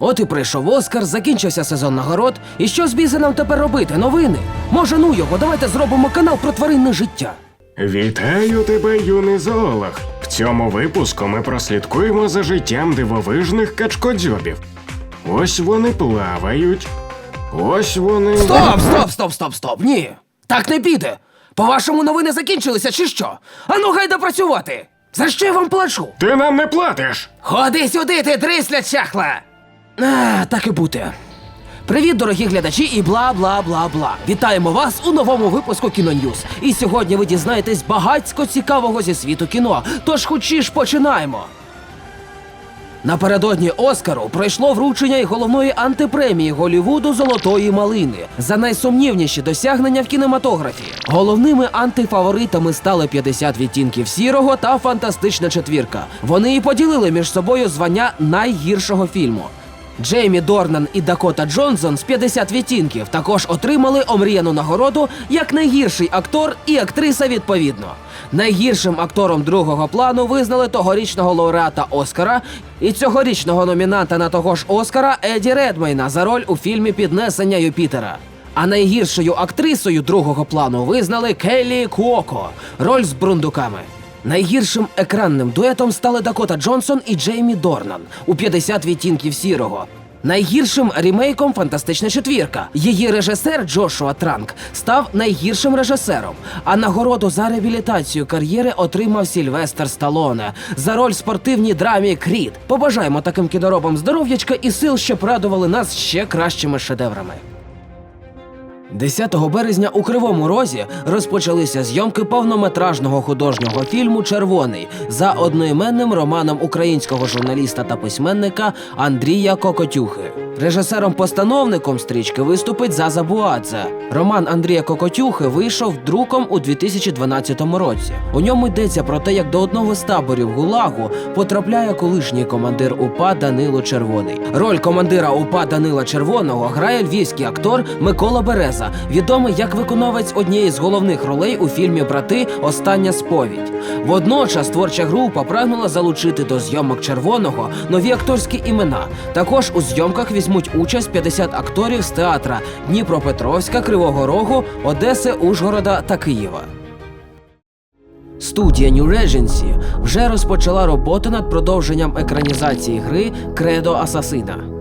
От і прийшов Оскар, закінчився сезон нагород. І що з біса нам тепер робити? Новини? Може, ну його, давайте зробимо канал про тваринне життя. Вітаю тебе, юний зоолог. В цьому випуску ми прослідкуємо за життям дивовижних качкодзьобів. Ось вони плавають. Ось вони. Стоп, стоп, стоп, стоп, стоп. Ні. Так не піде. По-вашому, новини закінчилися, чи що? Ану, гайда працювати. За що я вам плачу? Ти нам не платиш! Ходи сюди, ти дрисля чахла! А, так і бути. Привіт, дорогі глядачі, і бла бла бла бла. Вітаємо вас у новому випуску Кіноньюз. І сьогодні ви дізнаєтесь багатько цікавого зі світу кіно. Тож хочі ж починаємо. Напередодні Оскару пройшло вручення й головної антипремії Голівуду Золотої малини за найсумнівніші досягнення в кінематографі. Головними антифаворитами стали 50 відтінків сірого та фантастична четвірка. Вони і поділили між собою звання найгіршого фільму. Джеймі Дорнан і Дакота Джонсон з 50 відтінків також отримали омріяну нагороду як найгірший актор і актриса відповідно. Найгіршим актором другого плану визнали тогорічного лауреата Оскара і цьогорічного номінанта на того ж Оскара Еді Редмейна за роль у фільмі Піднесення Юпітера. А найгіршою актрисою другого плану визнали Келлі Куоко, роль з брундуками. Найгіршим екранним дуетом стали Дакота Джонсон і Джеймі Дорнан у 50 відтінків сірого. Найгіршим рімейком Фантастична четвірка. Її режисер Джошуа Транк став найгіршим режисером. А нагороду за реабілітацію кар'єри отримав Сільвестр Сталоне за роль в спортивній драмі Кріт. Побажаємо таким кідоробам здоров'ячка і сил, щоб радували нас ще кращими шедеврами. 10 березня у Кривому Розі розпочалися зйомки повнометражного художнього фільму Червоний за одноіменним романом українського журналіста та письменника Андрія Кокотюхи. Режисером-постановником стрічки виступить Заза Буадзе. Роман Андрія Кокотюхи вийшов друком у 2012 році. У ньому йдеться про те, як до одного з таборів Гулагу потрапляє колишній командир УПА Данило Червоний. Роль командира УПА Данила Червоного грає львівський актор Микола Береза, відомий як виконавець однієї з головних ролей у фільмі Брати Остання сповідь. Водночас творча група прагнула залучити до зйомок червоного нові акторські імена. Також у зйомках візьмуть участь 50 акторів з театра Дніпропетровська, Кривого Рогу, Одеси, Ужгорода та Києва. Студія New Regency вже розпочала роботу над продовженням екранізації гри Кредо Асасина.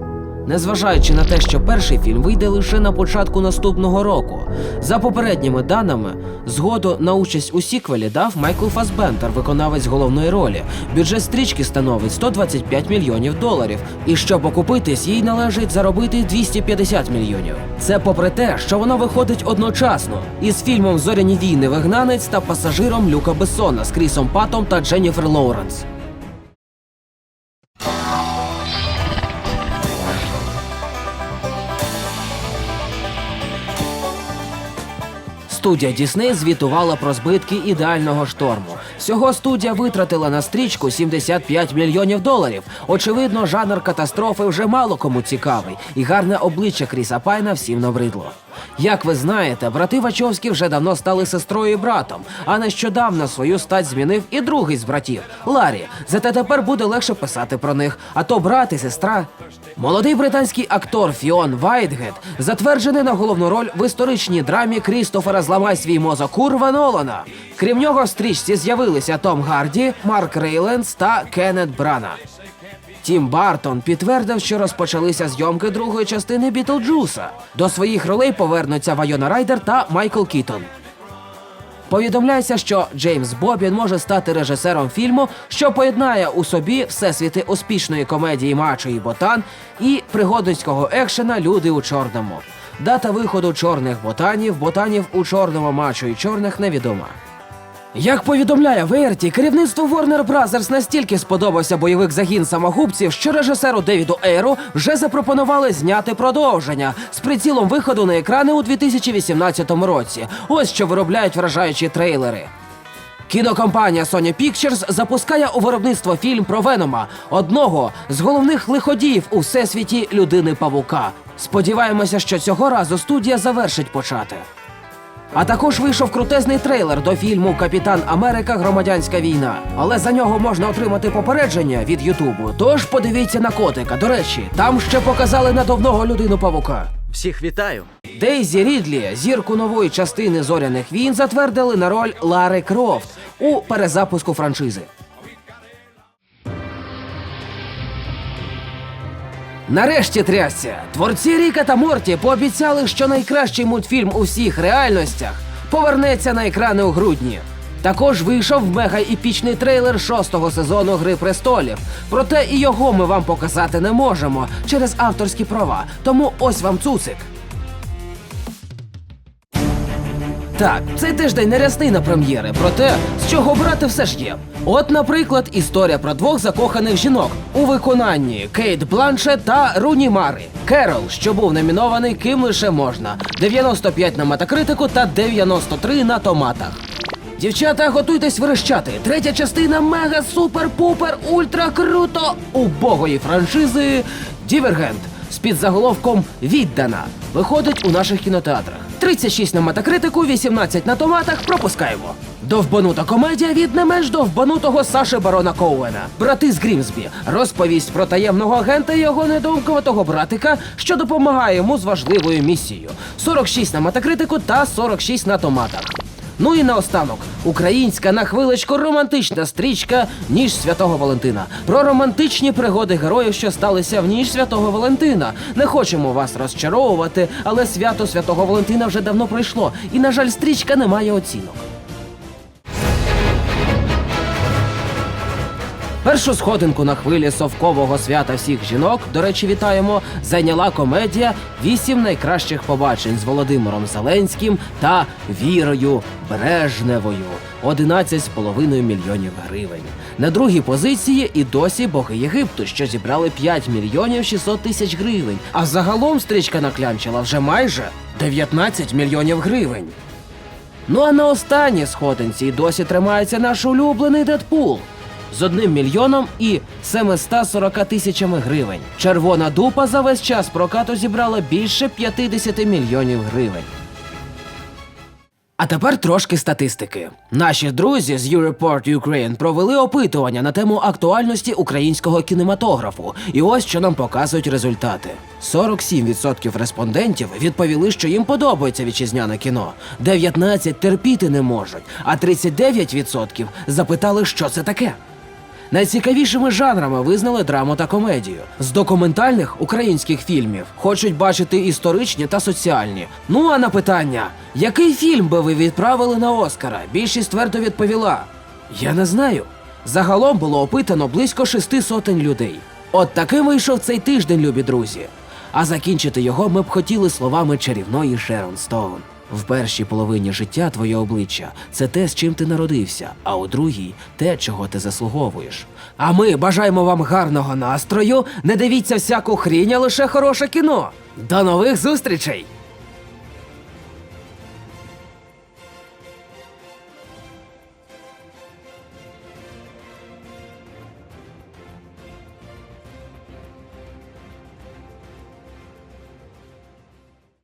Незважаючи на те, що перший фільм вийде лише на початку наступного року, за попередніми даними, згоду на участь у сіквелі дав Майкл Фасбентер, виконавець головної ролі. Бюджет стрічки становить 125 мільйонів доларів. І щоб окупитись, їй належить заробити 250 мільйонів. Це попри те, що воно виходить одночасно із фільмом Зоряні війни вигнанець та пасажиром Люка Бессона з Крісом Патом та Дженніфер Лоуренс. Студія Дісней звітувала про збитки ідеального шторму. Всього студія витратила на стрічку 75 мільйонів доларів. Очевидно, жанр катастрофи вже мало кому цікавий, і гарне обличчя Кріса Пайна всім набридло. Як ви знаєте, брати Вачовські вже давно стали сестрою і братом, а нещодавно свою стать змінив і другий з братів Ларі. Зате тепер буде легше писати про них. А то брат і сестра. Молодий британський актор Фіон Вайтгет затверджений на головну роль в історичній драмі Крістофера Зламай свій мозок Курва Нолана. Крім нього, в стрічці з'явилися Том Гарді, Марк Рейленс та Кеннет Брана. Тім Бартон підтвердив, що розпочалися зйомки другої частини Бітлджуса. До своїх ролей повернуться Вайона Райдер та Майкл Кітон. Повідомляється, що Джеймс Бобін може стати режисером фільму, що поєднає у собі всесвіти успішної комедії Мачо і Ботан і пригодницького екшена Люди у чорному. Дата виходу чорних ботанів, ботанів у чорному мачо і чорних невідома. Як повідомляє Верті, керівництву Warner Brothers настільки сподобався бойовик загін самогубців, що режисеру Девіду Ейру вже запропонували зняти продовження з прицілом виходу на екрани у 2018 році. Ось що виробляють вражаючі трейлери. Кінокомпанія Sony Pictures запускає у виробництво фільм про Венома, одного з головних лиходіїв у всесвіті людини павука. Сподіваємося, що цього разу студія завершить почати. А також вийшов крутезний трейлер до фільму Капітан Америка Громадянська війна. Але за нього можна отримати попередження від Ютубу. Тож подивіться на котика. До речі, там ще показали надовного людину павука. Всіх вітаю. Дейзі Рідлі, зірку нової частини зоряних війн, затвердили на роль Лари Крофт у перезапуску франшизи. Нарешті трясся. Творці Ріка та Морті пообіцяли, що найкращий мультфільм у всіх реальностях повернеться на екрани у грудні. Також вийшов мега-епічний трейлер шостого сезону Гри престолів. Проте і його ми вам показати не можемо через авторські права. Тому ось вам цуцик. Так, цей тиждень не рясний на прем'єри, проте з чого брати все ж є. От, наприклад, історія про двох закоханих жінок у виконанні Кейт Бланшет та Руні Мари. Керол, що був номінований ким лише можна. 95 на метакритику та 93 на томатах. Дівчата, готуйтесь верещати. Третя частина мега супер пупер ультра круто убогої франшизи Дівергент з підзаголовком Віддана виходить у наших кінотеатрах. 36 на метакритику, 18 на томатах. Пропускаємо. Довбанута комедія від не менш довбанутого Саши Барона Коуена. Брати з Грімсбі. Розповість про таємного агента і його недоумковатого братика, що допомагає йому з важливою місією. 46 на метакритику та 46 на томатах. Ну і наостанок, українська на хвилечку романтична стрічка Ніж Святого Валентина. Про романтичні пригоди героїв, що сталися в ніж Святого Валентина. Не хочемо вас розчаровувати, але свято Святого Валентина вже давно пройшло, і, на жаль, стрічка не має оцінок. Першу сходинку на хвилі совкового свята всіх жінок, до речі, вітаємо, зайняла комедія «Вісім найкращих побачень з Володимиром Зеленським та Вірою Брежневою. 11,5 мільйонів гривень. На другій позиції і досі боги Єгипту, що зібрали 5 мільйонів 600 тисяч гривень. А загалом стрічка наклянчила вже майже 19 мільйонів гривень. Ну а на останній сходинці й досі тримається наш улюблений Дедпул з одним мільйоном і 740 тисячами гривень. Червона дупа за весь час прокату зібрала більше 50 мільйонів гривень. А тепер трошки статистики. Наші друзі з YouReport Ukraine провели опитування на тему актуальності українського кінематографу. І ось що нам показують результати: 47% респондентів відповіли, що їм подобається вітчизняне кіно, 19% терпіти не можуть, а 39% запитали, що це таке. Найцікавішими жанрами визнали драму та комедію. З документальних українських фільмів хочуть бачити історичні та соціальні. Ну а на питання, який фільм би ви відправили на Оскара? Більшість твердо відповіла: Я не знаю. Загалом було опитано близько шести сотень людей. От таким вийшов цей тиждень, любі друзі. А закінчити його ми б хотіли словами чарівної Шерон Стоун. В першій половині життя твоє обличчя це те, з чим ти народився, а у другій те, чого ти заслуговуєш. А ми бажаємо вам гарного настрою. Не дивіться всяку хрінь, а лише хороше кіно. До нових зустрічей!